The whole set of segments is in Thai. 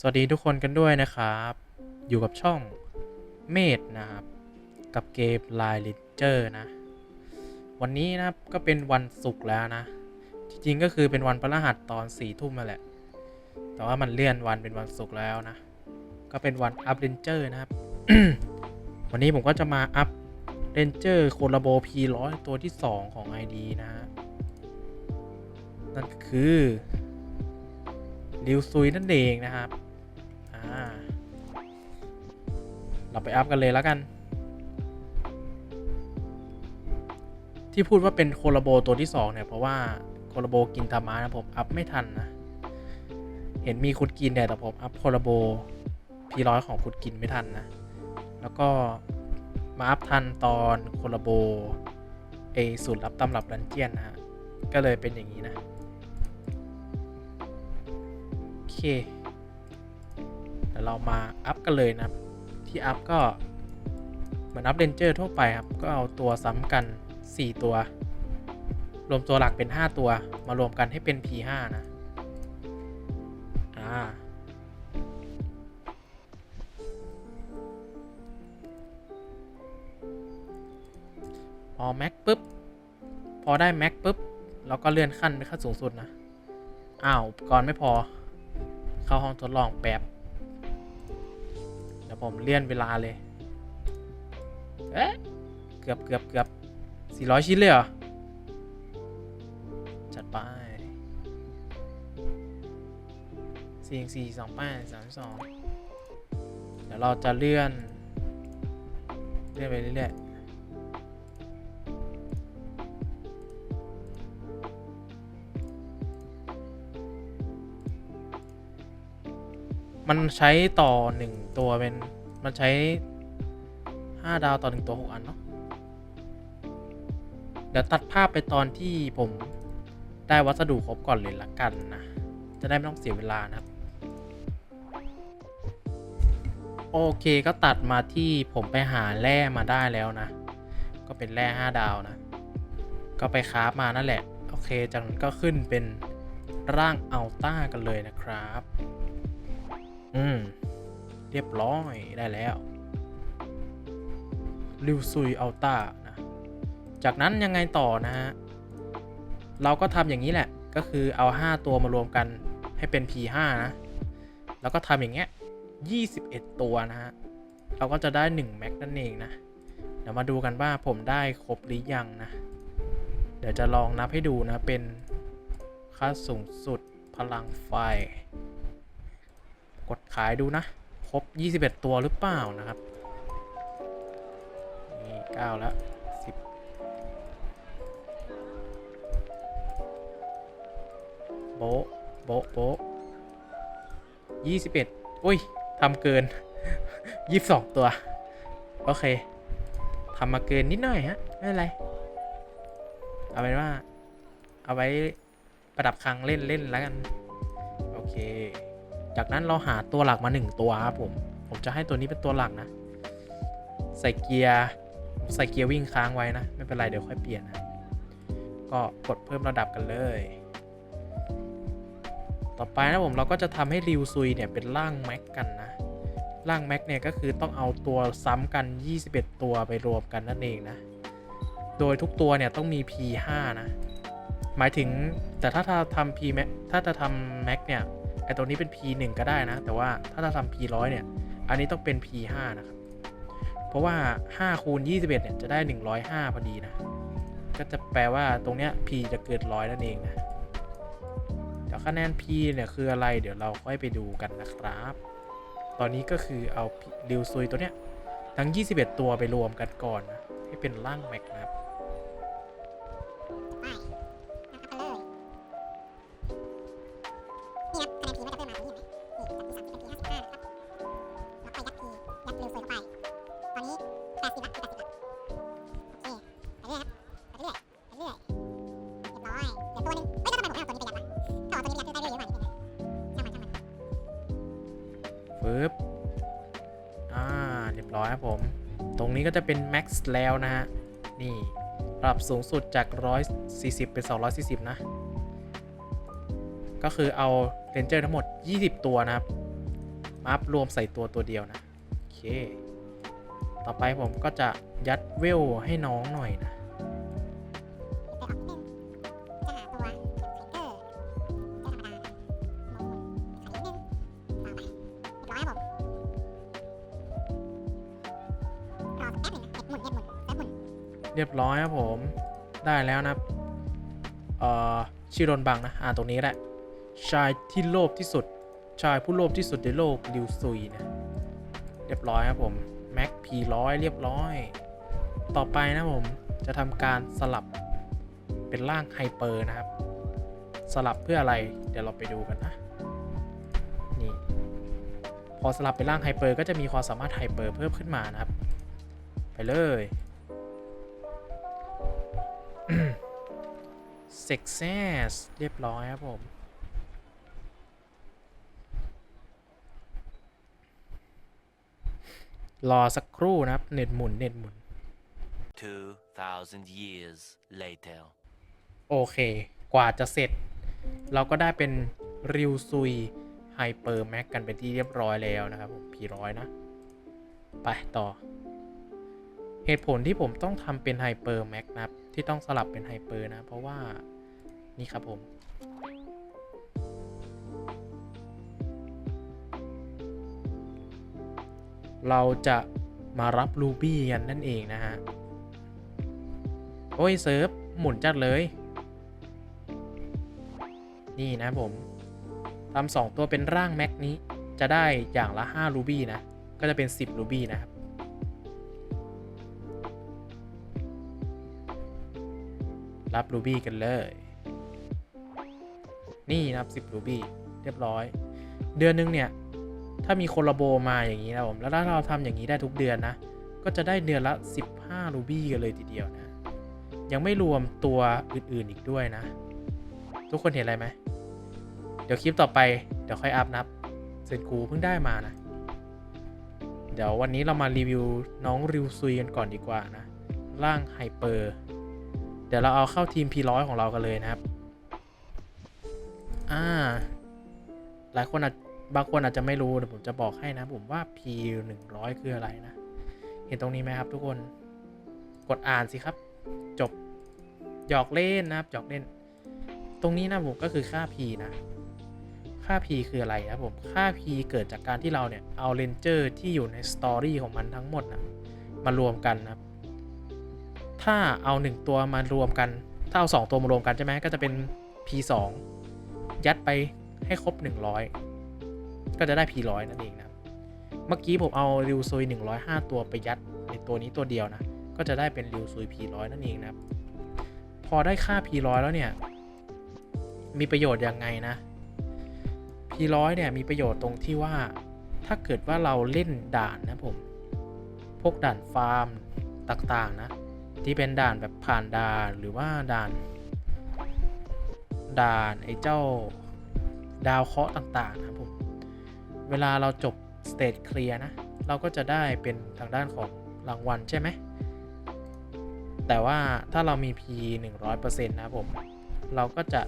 สวัสดีทุกคนกันด้วยนะครับ อยู่กับช่องเมดนะครับ กับเกม l i ลิเจอร์นะ วันนี้นะครับก็เป็นวันศุกร์แล้วนะ จริงก็คือเป็นวันพฤหัสตอนสี่ทุ่มมาแหละ แต่ว่ามันเลื่อนวันเป็นวันศุกร์แล้วนะ ก็เป็นวันอัพเรนเจอร์นะครับ วันนี้ผมก็จะมาอัพเรนเจอร์โคลาโบ P100 ตัวที่ 2 ของ ID นะฮะ นั่นก็คือลิวซุยนั่นเองนะครับ เราไปอัพกันเลยแล้วกัน ที่พูดว่าเป็นโคลาโบตัวที่ 2 เนี่ย เพราะว่าโคลาโบกินธรรมะนะผม อัพไม่ทันนะ เห็นมีคุดกินแต่ผมอัพโคลาโบพีร้อยของคุดกินไม่ทันนะ แล้วก็มาอัพทันตอนโคลาโบเอสูตรลับตำรับดันเจียนนะฮะ ก็เลยเป็นอย่างนี้นะ โอเค เรามาอัพกันเลยนะครับ ที่อัพก็เหมือนอัพเรนเจอร์ทั่วไปครับ ก็เอาตัวซ้ำกัน 4 ตัว รวมตัวหลักเป็น 5 ตัวมารวมกันให้เป็น P5 นะ อ่าพอแม็กปุ๊บ พอได้แม็กปุ๊บเราก็เลื่อนขั้นไปขั้นสูงสุดนะ อ้าว อุปกรณ์ไม่พอ เข้าห้องทดลองแป๊บ เดี๋ยวผมเลื่อนเวลาเลย เอ๊ะ เกือบเกือบเกือบสี่ร้อยชิ้นเลยเหรอ จัดไปสี่สี่สองแปดสามสองเดี๋ยวเราจะเลื่อน เลื่อนไปเรื่อยๆ มันใช้ต่อหนึ่งตัวเป็น มันใช้ห้าดาวต่อหนึ่งตัวหกอันเนาะ เดี๋ยวตัดภาพไปตอนที่ผมได้วัสดุครบก่อนเลยละกันนะ จะได้ไม่ต้องเสียเวลานะครับ โอเคก็ตัดมาที่ผมไปหาแร่มาได้แล้วนะ ก็เป็นแร่5ดาวนะ ก็ไปคราฟมานั่นแหละ โอเคจากนั้นก็ขึ้นเป็นร่างอัลต้ากันเลยนะครับ อืม เรียบร้อยได้แล้วริวซุยอัลต้านะ จากนั้นยังไงต่อนะฮะ เราก็ทำอย่างนี้แหละ ก็คือเอา 5 ตัวมารวมกันให้เป็น P5 นะ แล้วก็ทำอย่างเงี้ย 21 ตัวนะฮะ เราก็จะได้ 1 แม็กนั่นเองนะ เดี๋ยวมาดูกันว่าผมได้ครบหรือยังนะ เดี๋ยวจะลองนับให้ดูนะ เป็นค่าสูงสุดพลังไฟ กดขายดูนะ ครบ 21 ตัวหรือเปล่านะครับ นี่ 9 แล้ว 10 โบโบโบยี่สิบเอ็ดอุ้ยทำเกินยี่สิบสองตัว โอเคทำมาเกินนิดหน่อยฮะ ไม่เป็นไร เอาเป็นว่า เอาไว้ประดับคลังเล่นเล่นแล้วกัน จากนั้นเราหาตัวหลักมาหนึ่งตัวครับผม ผมจะให้ตัวนี้เป็นตัวหลักนะ ใส่เกียร์ใส่เกียร์วิ่งค้างไว้นะ ไม่เป็นไรเดี๋ยวค่อยเปลี่ยนนะ ก็กดเพิ่มระดับกันเลย ต่อไปนะผมเราก็จะทำให้ริวซุยเนี่ยเป็นร่างแม็กกันนะร่างแม็กเนี่ยก็คือต้องเอาตัวซ้ำกัน 21 ตัวไปรวมกันนั่นเองนะ โดยทุกตัวเนี่ยต้องมี P5 นะ หมายถึงแต่ถ้าทำ P แม็กถ้าจะทำแม็กเนี่ย ไอตัวนี้เป็น P1 ก็ได้นะ แต่ว่าถ้าจะทำ P100 เนี่ย อันนี้ต้องเป็น P5 นะครับ เพราะว่า 5 คูณ 21 เนี่ย จะได้ 105 พอดีนะ ก็จะแปลว่าตรงเนี้ย P จะเกินร้อยนั่นเองนะเดี๋ยวคะแนน P เนี่ยคืออะไร เดี๋ยวเราค่อยไปดูกันนะครับ ตอนนี้ก็คือเอาริวซุยตัวเนี้ยทั้ง 21 ตัวไปรวมกันก่อนนะ ให้เป็นร่างแม็กนะครับ ยบร้อยครับผม ตรงนี้ก็จะเป็น Max แล้วนะฮะ นี่ปรับสูงสุดจาก 140 เป็น 240 นะ ก็คือเอาเรนเจอร์ทั้งหมด 20 ตัวนะครับอัพรวมใส่ตัวตัวเดียวนะ โอเค ต่อไปผมก็จะยัดเวลให้น้องหน่อยนะ เรียบร้อยครับผม ได้แล้วนะเอ่อชื่อโดนบังนะ อ่านตรงนี้แหละ ชายที่โลภที่สุด ชายผู้โลภที่สุดในโลกลิวซุยนะ เรียบร้อยครับผม แม็กพีร้อยเรียบร้อย ต่อไปนะผม จะทำการสลับเป็นร่างไฮเปอร์นะครับ สลับเพื่ออะไร เดี๋ยวเราไปดูกันนะ นี่ พอสลับเป็นร่างไฮเปอร์ก็จะมีความสามารถไฮเปอร์เพิ่มขึ้นมานะครับ ไปเลย Success เรียบร้อยครับผม รอสักครู่นะครับ เน็ตหมุน เน็ตหมุน 2,000 years later. โอเค กว่าจะเสร็จ เราก็ได้เป็น ริวซุยไฮเปอร์แม็กกันเป็นที่เรียบร้อยแล้วนะครับผมพีร้อยนะ ไปต่อ เหตุผลที่ผมต้องทำเป็นไฮเปอร์แม็กนะครับ ที่ต้องสลับเป็นไฮเปอร์นะ เพราะว่านี่ครับผม เราจะมารับรูบี้กันนั่นเองนะฮะ โอ้ยเซิร์ฟ หมุนจัดเลย นี่นะผมทำสองตัวเป็นร่างแม็กนี้จะได้อย่างละ 5 รูบี้นะ ก็จะเป็น 10 รูบี้นะครับ รับรูบี้กันเลย นี่นะครับ10รูบี้เรียบร้อย เดือนหนึงเนี่ย ถ้ามีคนละโบมาอย่างนี้นะผม แล้วถ้าเราทำอย่างนี้ได้ทุกเดือนนะ ก็จะได้เดือนละ 15รูบี้กันเลยทีเดียวนะ ยังไม่รวมตัวอื่นๆอีกด้วยนะ ทุกคนเห็นอะไรไหม เดี๋ยวคลิปต่อไปเดี๋ยวค่อยอัพนับเซนกูเพิ่งได้มานะเดี๋ยววันนี้เรามารีวิวน้องริวซุยกันก่อนดีกว่านะ ร่างไฮเปอร์ เดี๋ยวเราเอาเข้าทีม P100 ของเรากันเลยนะครับ อ่า หลายคนอาจบางคนอาจจะไม่รู้เดี๋ยวผมจะบอกให้นะผมว่า P100 คืออะไรนะ เห็นตรงนี้ไหมครับทุกคน กดอ่านสิครับ จบ หยอกเล่นนะครับ หยอกเล่น ตรงนี้นะผมก็คือค่า P นะ ค่า P คืออะไรนะผม ค่า P เกิดจากการที่เราเนี่ย เอาเลนเจอร์ที่อยู่ในสตอรี่ของมันทั้งหมดนะมารวมกันนะครับ ถ้าเอา 1 ตัวมารวมกัน ถ้าเอา 2 ตัวมารวมกันใช่ไหมก็จะเป็น P 2 ยัดไปให้ครบ 100 ก็จะได้ P 100 นั่นเองนะเมื่อกี้ผมเอาริวซุย105 ตัวไปยัดในตัวนี้ตัวเดียวนะ ก็จะได้เป็นริวซุย P 100 นั่นเองนะพอได้ค่า P 100 แล้วเนี่ย มีประโยชน์ยังไงนะ P 100 เนี่ยมีประโยชน์ตรงที่ว่าถ้าเกิดว่าเราเล่นด่านนะผม พวกด่านฟาร์มต่างๆนะ ที่เป็นด่านแบบผ่านด่านหรือว่าด่าน ด่านไอ้เจ้าดาวเคราะห์ต่างๆนะครับผมเวลาเราจบสเตจเคลียร์นะ เราก็จะได้เป็นทางด้านของรางวัลใช่ไหม แต่ว่าถ้าเรามี P 100%นะครับผม เราก็จะ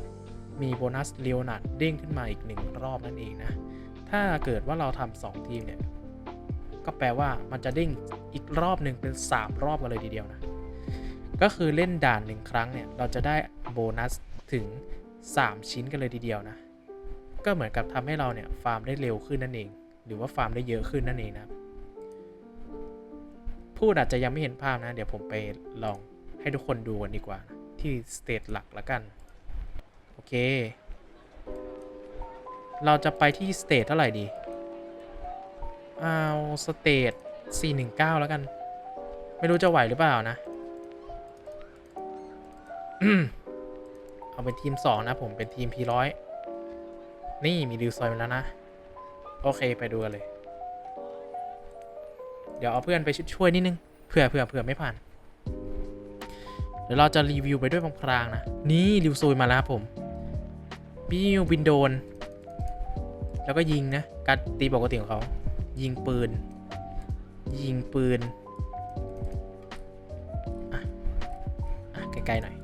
มีโบนัสเลียวนัดเด้งขึ้นมาอีกหนึ่งรอบนั่นเองนะ ถ้าเกิดว่าเราทำสองทีมเนี่ย ก็แปลว่ามันจะเด้งอีกรอบหนึ่งเป็น 3 รอบกันเลยทีเดียวนะ ก็คือเล่นด่านหนึ่งครั้งเนี่ย เราจะได้โบนัสถึง 3 ชิ้นกันเลยทีเดียวนะ ก็เหมือนกับทำให้เราเนี่ยฟาร์มได้เร็วขึ้นนั่นเอง หรือว่าฟาร์มได้เยอะขึ้นนั่นเองนะพูดอาจจะยังไม่เห็นภาพนะ เดี๋ยวผมไปลองให้ทุกคนดูกันดีกว่านะที่สเตจหลักละกัน โอเค เราจะไปที่สเตจเท่าไหร่ดี เอาสเตจ419 แล้วกัน ไม่รู้จะไหวหรือเปล่านะ เอาเป็นทีม2นะผมเป็นทีม P100 นี่มีดิวซอยมาแล้วนะ โอเคไปดูกันเลย เดี๋ยวเอาเพื่อนไปช่วยนิดนึงเผื่อเผื่อเผื่อไม่ผ่าน เดี๋ยวเราจะรีวิวไปด้วยพลางๆนะ นี่ริวซูยมาแล้วครับผมบิวบินโดน แล้วก็ยิงนะ การตีปกติของเขา ยิงปืน ยิงปืนอะอะใกล้ๆหน่อย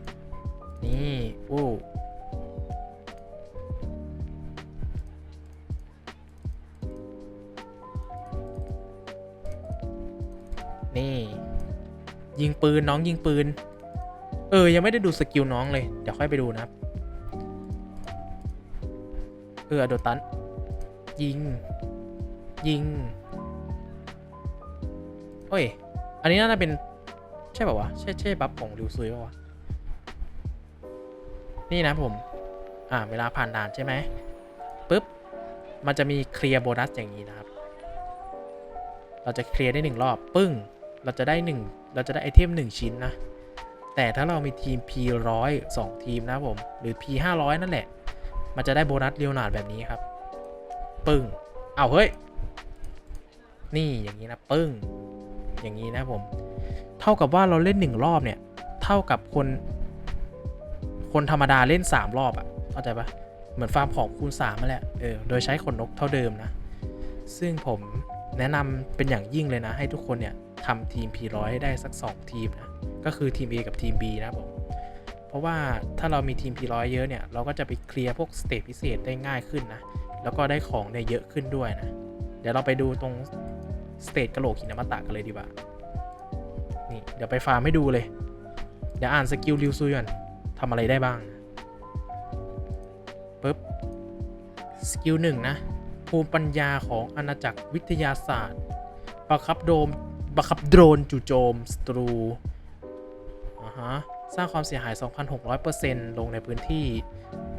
ปืนน้องยิงปืน เออ ยังไม่ได้ดูสกิลน้องเลย เดี๋ยวค่อยไปดูนะครับ เออโดตัน ยิง ยิงเฮ้ย อันนี้น่าจะเป็น ใช่ป่าวะ ใช่ใช่บัฟของริวซุยป่าวะ นี่นะผม อ่า เวลาผ่านด่านใช่ไหมปุ๊บ มันจะมีเคลียร์โบนัสอย่างนี้นะครับ เราจะเคลียร์ได้หนึ่งรอบ ปึ้ง เราจะได้หนึ่ง เราจะได้ไอเทมหนึ่งชิ้นนะ แต่ถ้าเรามีทีม P ร้อยสองทีมนะผม หรือ P ห้าร้อยนั่นแหละ มันจะได้โบนัสเรียวหนาดแบบนี้ครับ ปึ้งเอาเฮ้ย นี่อย่างนี้นะ ปึ้ง อย่างนี้นะผม เท่ากับว่าเราเล่นหนึ่งรอบเนี่ย เท่ากับคน คนธรรมดาเล่นสามรอบอะเข้าใจปะเหมือนฟาร์มของคูณ3มาแหละ เออ โดยใช้ขนนกเท่าเดิมนะ ซึ่งผมแนะนำเป็นอย่างยิ่งเลยนะ ให้ทุกคนเนี่ย ทำทีม P100 ให้ได้สัก 2 ทีมนะ ก็คือทีม A กับทีม B นะผม เพราะว่าถ้าเรามีทีม P100 เยอะเนี่ย เราก็จะไปเคลียร์พวกสเตจพิเศษได้ง่ายขึ้นนะ แล้วก็ได้ของเนี่ยเยอะขึ้นด้วยนะ เดี๋ยวเราไปดูตรงสเตจกระโหลกหินอมตะกันเลยดีกว่า นี่เดี๋ยวไปฟาร์มให้ดูเลย เดี๋ยวอ่านสกิลริวซุยอนทำอะไรได้บ้างปึ๊บ สกิลหนึ่งนะ ภูมิปัญญาของอาณาจักรวิทยาศาสตร์บังคับโดม บังคับโดรนจู่โจมสตรูอ่าฮะสร้างความเสียหาย 2,600%ลงในพื้นที่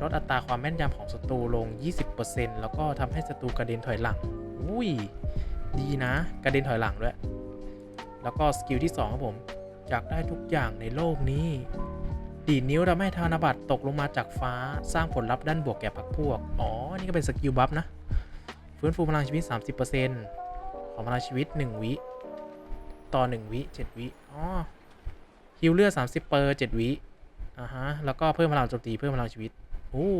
ลดอัตราความแม่นยำของศัตรูลง 20%แล้วก็ทำให้ศัตรูกระเด็นถอยหลัง อุ้ย ดีนะ กระเด็นถอยหลังด้วย แล้วก็สกิลที่ 2 ครับผม อยากได้ทุกอย่างในโลกนี้ ดีดนิ้วทำให้ธนบัตรตกลงมาจากฟ้า สร้างผลลัพธ์ด้านบวกแก่พรรคพวก อ๋อ นี่ก็เป็นสกิลบัฟนะ ฟื้นฟูพลังชีวิต 30%ของพลังชีวิต 1 วิ ต่อ1วิ7วิอ๋อฮิลเลือด30เปอร์7วิอ่าฮะ แล้วก็เพิ่มพลังโจมตีเพิ่มพลังชีวิตโอ้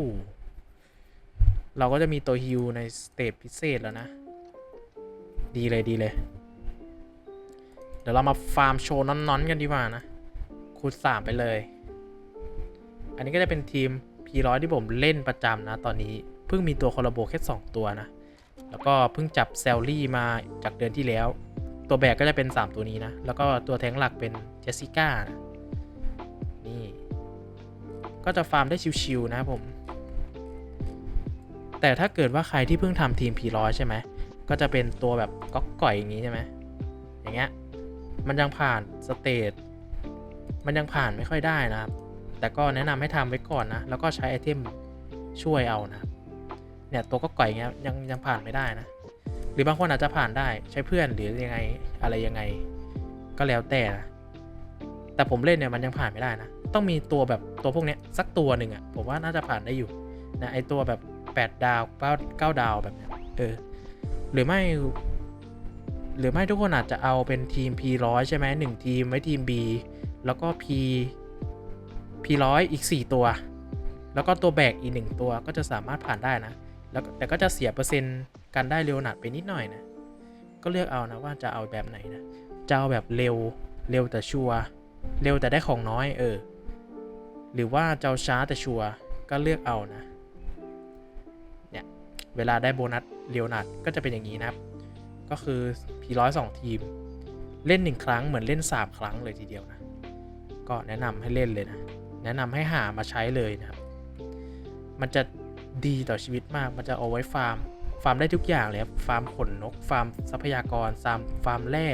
เราก็จะมีตัวฮิลในสเตจพิเศษแล้วนะ ดีเลยดีเลย เดี๋ยวเรามาฟาร์มโชว์นอนๆกันดีกว่านะ คูณ3ไปเลย อันนี้ก็จะเป็นทีม P100 ที่ผมเล่นประจำนะตอนนี้ เพิ่งมีตัวคอลลาโบแค่ 2 ตัวนะ แล้วก็เพิ่งจับแซลลี่มาจากเดือนที่แล้ว ตัวแบกก็จะเป็น 3 ตัวนี้นะ แล้วก็ตัวแทงหลักเป็นเจสสิก้านี่ ก็จะฟาร์มได้ชิวๆนะครับผม แต่ถ้าเกิดว่าใครที่เพิ่งทำทีม P100 ใช่ไหม ก็จะเป็นตัวแบบก๊อกก่อยอย่างนี้ใช่ไหมอย่างเงี้ย มันยังผ่านสเตจ มันยังผ่านไม่ค่อยได้นะครับ แต่ก็แนะนำให้ทำไว้ก่อนนะ แล้วก็ใช้ไอเทมช่วยเอานะ เนี่ยตัวก็ก่อยเงี้ยยังยังผ่านไม่ได้นะ รือบางคนอาจจะผ่านได้ใช้เพื่อนหรือยังไงอะไรยังไง ก็แล้วแต่นะแต่ผมเล่นเนี่ยมันยังผ่านไม่ได้นะ ต้องมีตัวแบบตัวพวกเนี้ยสักตัวหนึ่งอะ่ะผมว่าน่าจะผ่านได้อยู่นะไอตัวแบบ 8 ดาว9 9ดาวแบบเนี้ยเออหรือไม่ หรือไม่ทุกคนอาจจะเอาเป็นทีม P100 ใช่ไหมหนึ่งทีมไว้ทีม B แล้วก็ P P100 อีก 4 ตัว แล้วก็ตัวแบกอีก 1 ตัวก็จะสามารถผ่านได้นะแล้วแต่ก็จะเสียเปอร์เซ็นต์ การได้เร็วหนัดไปนิดหน่อยนะ ก็เลือกเอานะว่าจะเอาแบบไหนนะ จะเอาแบบเร็ว เร็วแต่ชัวเร็วแต่ได้ของน้อยเออ หรือว่าจะเอาช้าแต่ชัวก็เลือกเอานะ เนี่ย เวลาได้โบนัสเร็วหนัดก็จะเป็นอย่างนี้นะครับ ก็คือ P100 2ทีม เล่น 1 ครั้งเหมือนเล่น 3 ครั้งเลยทีเดียวนะ ก็แนะนำให้เล่นเลยนะ แนะนำให้หามาใช้เลยนะครับ มันจะดีต่อชีวิตมาก มันจะเอาไว้ฟาร์ม ฟาร์มได้ทุกอย่างเลยครับฟาร์มขนนก ฟาร์มทรัพยากร ฟาร์มฟาร์มแร่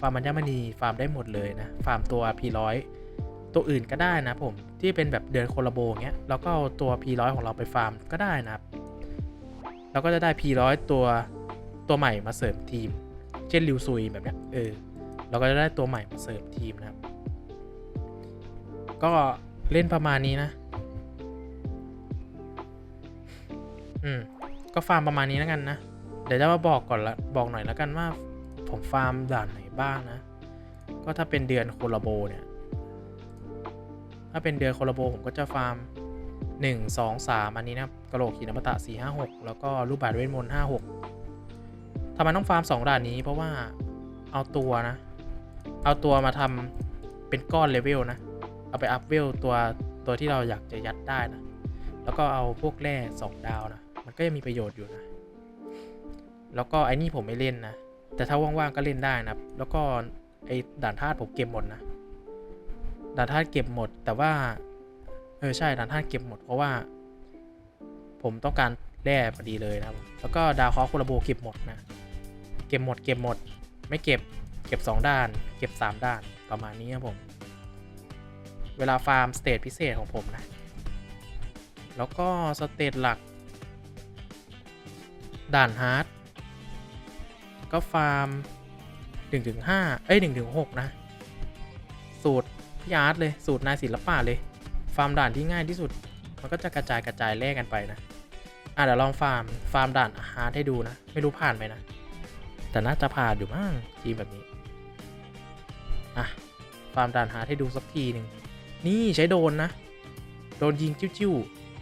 ฟาร์มอัญมณีฟาร์มได้หมดเลยนะฟาร์มตัว P100 ตัวอื่นก็ได้นะผมที่เป็นแบบเดินโคลาโบเงี้ยแล้วก็เอาตัว P100 ของเราไปฟาร์มก็ได้นะครับเราก็จะได้ P100 ตัวตัวใหม่มาเสริมทีม เช่นริวซุยแบบเนี้ยเออเราก็จะได้ตัวใหม่มาเสริมทีมนะครับ ก็เล่นประมาณนี้นะ อืม ก็ฟาร์มประมาณนี้แล้วกันนะ เดี๋ยวจะมาบอกก่อนละบอกหน่อยแล้วกันว่า ผมฟาร์มด่านไหนบ้างนะ ก็ถ้าเป็นเดือนโคลาโบเนี่ย ถ้าเป็นเดือนโคลาโบผมก็จะฟาร์ม 1 2 3 อันนี้นะกระโหลกหินอมตะ4 5 6 แล้วก็รูปบาทเวทมนต์5 6ทำไมต้องฟาร์ม 2 ด่านนี้เพราะว่าเอาตัวนะ เอาตัวมาทำเป็นก้อนเลเวลนะ เอาไปอัพเวลตัวตัวที่เราอยากจะยัดได้นะ แล้วก็เอาพวกแร่2ดาวนะ มันก็ยังมีประโยชน์อยู่นะ แล้วก็ไอ้นี่ผมไม่เล่นนะ แต่ถ้าว่างๆก็เล่นได้นะ แล้วก็ไอ้ด่านธาตุผมเก็บหมดนะ ด่านธาตุเก็บหมด แต่ว่า เออใช่ด่านธาตุเก็บหมดเพราะว่า ผมต้องการแร่พอดีเลยนะครับ แล้วก็ดาวคราะห์คุระโบเก็บหมดนะ เก็บหมด เก็บหมด ไม่เก็บ เก็บ 2 ด้าน เก็บ 3 ด้าน ประมาณนี้ครับผม เวลาฟาร์มสเตจพิเศษของผมนะ แล้วก็สเตจหลัก ด่านฮาร์ดก็ฟาร์ม1ถึง5เอ้ย1ถึง6นะ สูตรพี่อาร์ตเลยสูตรนายศิลปะเลย ฟาร์มด่านที่ง่ายที่สุด มันก็จะกระจายกระจายแลกกันไปนะ อะเดี๋ยวลองฟาร์มฟาร์มด่านฮาร์ดให้ดูนะ ไม่รู้ผ่านไหมนะ แต่น่าจะผ่านอยู่มั้งทีมแบบนี้ อะฟาร์มด่านฮาร์ดให้ดูสักทีหนึ่งนี่ใช้โดนนะ โดนยิงจิ้ว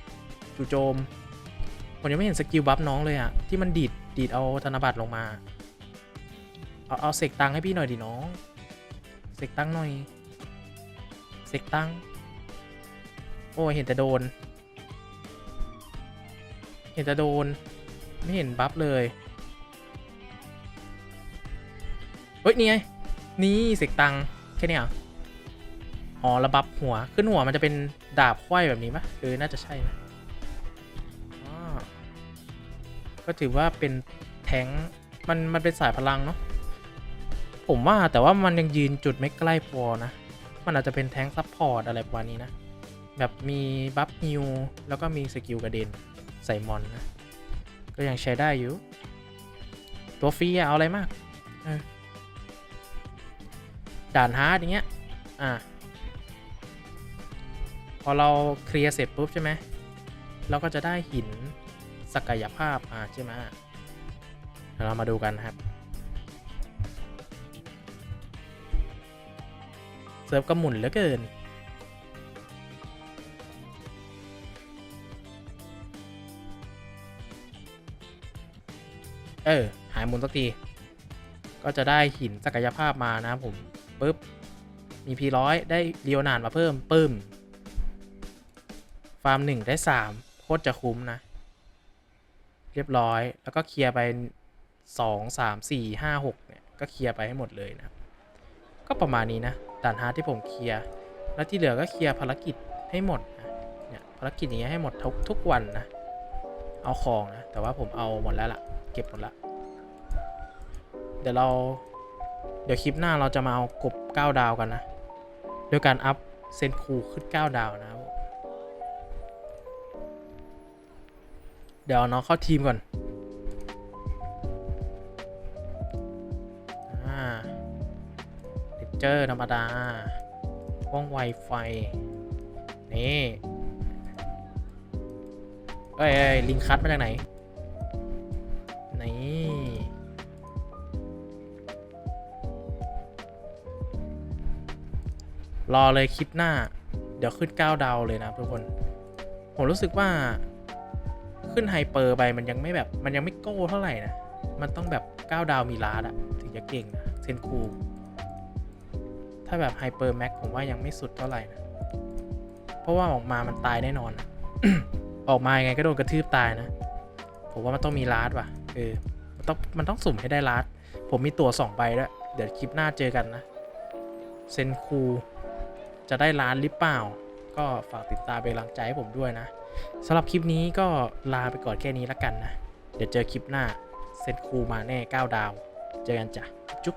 ๆจู่โจม ผมยังไม่เห็นสกิลบัฟน้องเลยอะที่มันดีดดีดเอาธนบัตรลงมา เอาเอาเสกตังให้พี่หน่อยดิน้องเสกตังหน่อยเสกตังโอ้เห็นแต่โดน เห็นแต่โดน ไม่เห็นบัฟเลยเฮ้ยนี่ไงนี่เสกตังแค่เนี้ยเหรออ๋อระบับหัวขึ้นหัวมันจะเป็นดาบไขว้แบบนี้ปะเออน่าจะใช่นะ ก็ถือว่าเป็นแทงมันมันเป็นสายพลังเนาะผมว่าแต่ว่ามันยังยืนจุดไม่ใกล้พอนะ มันอาจจะเป็นแทงซัพพอร์ตอะไรประมาณนี้นะ แบบมีบัฟฮิวแล้วก็มีสกิลกระเด็นใส่มอนนะ ก็ยังใช้ได้อยู่ ตัวฟรีอะเอาอะไรมาก ด่านฮาร์ดอย่างเงี้ย อะ พอเราเคลียร์เสร็จปุ๊บใช่ไหมเราก็จะได้หิน ศักยภาพอ่าใช่ไหมเดี๋ยวเรามาดูกันนะครับเซิร์ฟก็หมุนเหลือเกินเออ หายหมุนสักที ก็จะได้หินศักยภาพมานะผมปุ๊บ มีพีร้อยได้เรียวนานมาเพิ่มปึ้ม ฟาร์มหนึ่งได้สามโคตรจะคุ้มนะ เรียบร้อย แล้วก็เคลียร์ไปสองสามสี่ห้าหกเนี่ย ก็เคลียร์ไปให้หมดเลยนะ ก็ประมาณนี้นะ ด่านฮาร์ดที่ผมเคลียร์ แล้วที่เหลือก็เคลียร์ภารกิจให้หมดนะเนี่ยภารกิจอย่างเงี้ยให้หมดทุกทุกวันนะ เอาของนะ แต่ว่าผมเอาหมดแล้วล่ะ เก็บหมดละ เดี๋ยวเรา เดี๋ยวคลิปหน้าเราจะมาเอากบ 9 ดาวกันนะ โดยการอัพเซนคูขึ้น 9 ดาวนะครับ เดี๋ยวน้องเข้าทีมก่อนอ่าเลเจอร์ธรรมดาว่องไวไฟ นี่เอ้ยเอ้ยลิงคัดมาจากไหน นี่รอเลยคลิปหน้า เดี๋ยวขึ้น 9 ดาวเลยนะทุกคน ผมรู้สึกว่า ขึ้นไฮเปอร์ไปมันยังไม่แบบมันยังไม่โก้เท่าไหร่นะ มันต้องแบบ9ดาวมีลาดอะถึงจะเก่งนะเซนคูถ้าแบบไฮเปอร์แม็กผมว่ายังไม่สุดเท่าไหร่นะ เพราะว่าออกมามันตายแน่นอน ออกมายังไงก็โดนกระทืบตายนะ ผมว่ามันต้องมีลาดว่ะเออมันต้องมันต้องสุ่มให้ได้ลาดผมมีตัว2ใบด้วย เดี๋ยวคลิปหน้าเจอกันนะเซนคูจะได้ล้านหรือเปล่า ก็ฝากติดตามเป็นกำลังใจให้ผมด้วยนะ สำหรับคลิปนี้ก็ลาไปก่อนแค่นี้แล้วกันนะ เดี๋ยวเจอคลิปหน้า เซนคูมาแน่ 9 ดาว เจอกันจ้ะ จุ๊บ